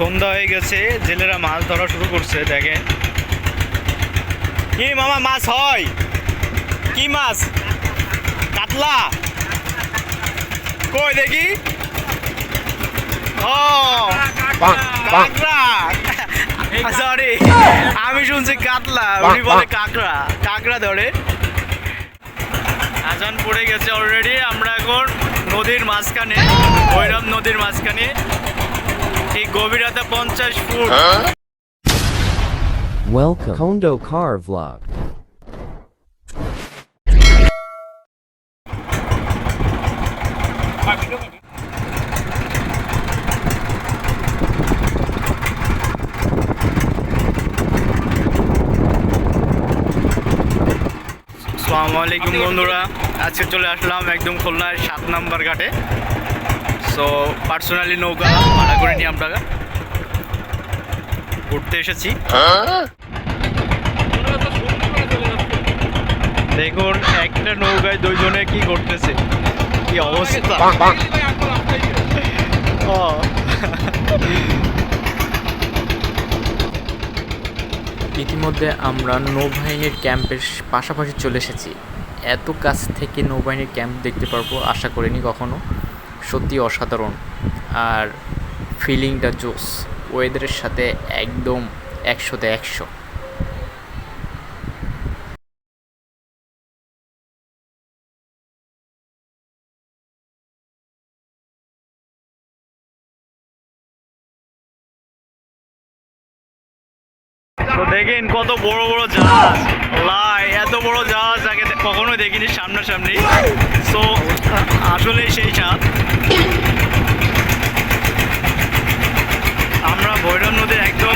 সন্ধ্যা হয়ে গেছে জেলেরা মাছ ধরা শুরু করছে দেখেন। কি মামা মাছ হয়? কি মাছ? কাতলা? কই দেখি? ও কাঁকড়া। সরি আমি শুনছি কাতলা উনি বলে কাঁকড়া কাঁকড়া ধরে। আজান পড়ে গেছে অলরেডি আমরা এখন নদীর মাঝখানে ভৈরব নদীর মাঝখানে। ঠিক গভীরতা পঞ্চাশ ফুট। Welcome. Kondo Car Vlog. আসসালামু আলাইকুম বন্ধুরা আজকে চলে আসলাম একদম খুলনার সাত নাম্বার ঘাটে। সো পার্সোনালি নৌকা ভাড়া করে নিয়ে আমরা ঘুরতে এসেছি। দেখুন একটা নৌকায় দুইজনে কি করতেছে কি অবস্থা। ইতিমধ্যে আমরা নৌবাহিনীর ক্যাম্পের পাশাপাশি চলে এসেছি। এত কাছ থেকে নৌবাহিনীর ক্যাম্প দেখতে পারব আশা করিনি কখনো। সত্যি অসাধারণ। আর ফিলিংটা জোস ওয়েদারের সাথে একদম একশোতে একশো। দেখেন কত বড় বড় জাহাজ। লাই এত বড় জাহাজ আগে কখনো দেখিনি সামনাসামনি। সো আসলে সেই চাঁদ আমরা ভৈরব নদীর একদম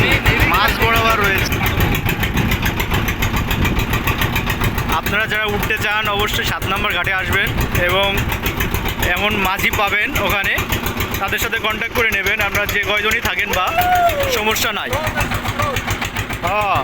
মাছ বরাবর রয়েছে। আপনারা যারা উঠতে চান, অবশ্যই সাত নম্বর ঘাটে আসবেন এবং এমন মাঝি পাবেন ওখানে। তাদের সাথে কন্ট্যাক্ট করে নেবেন। আমরা যে কয়জনই থাকেন বা সমস্যা নাই। হ্যাঁ।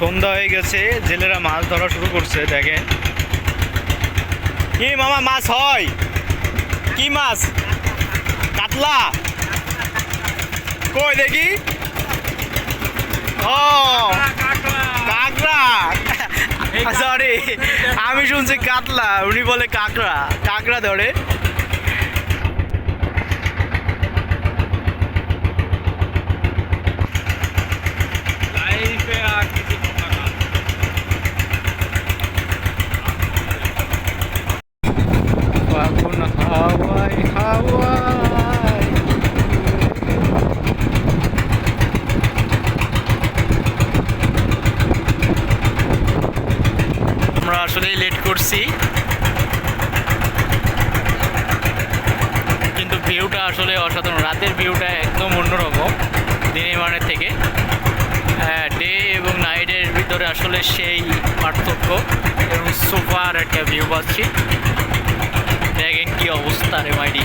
সন্ধ্যা হয়ে গেছে জেলেরা মাছ ধরা শুরু করছে দেখেন। কি মামা মাছ হয়? কি মাছ? কাতলা? কই দেখি? ও কাঁকড়া। সরি আমি শুনছি কাতলা উনি বলে কাঁকড়া কাঁকড়া ধরে এখন হাওয়াই হাওয়াই আমরা আসলে লেট করছি কিন্তু ভিউটা আসলে অসাধারণ। রাতের ভিউটা একদম অন্যরকম দিনের মানের থেকে। ডে এবং নাইটের ভিতরে আসলে সেই পার্থক্য এবং সুপার একটা ভিউ পাচ্ছি। দেখেন কি অবস্থা রে মাইডি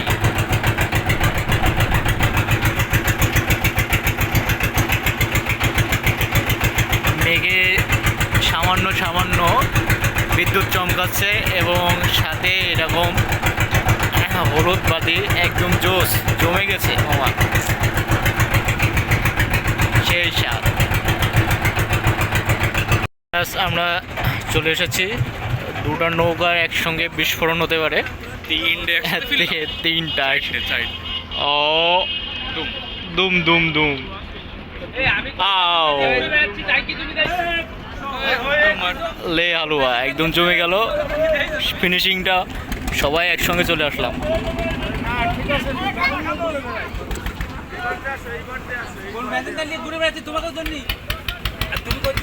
মেঘে সামান্য সামান্য বিদ্যুৎ চমকাচ্ছে এবং সাথে এরকম হ্যাঁ, হলুদ বাতি একদম জোস জমে গেছে মামা সেই স্বাদ। আমরা চলে এসেছি। দুটা নৌকার একসঙ্গে বিস্ফোরণ হতে পারে। তিনটা ও দুম। দুম দুম আও। লে হালুয়া একদম জমে গেল। ফিনিশিংটা সবাই একসঙ্গে চলে আসলাম। কোন ব্যাচের দাঁড়িয়ে ঘুরে তোমাকেও জানি আর তুমি করছ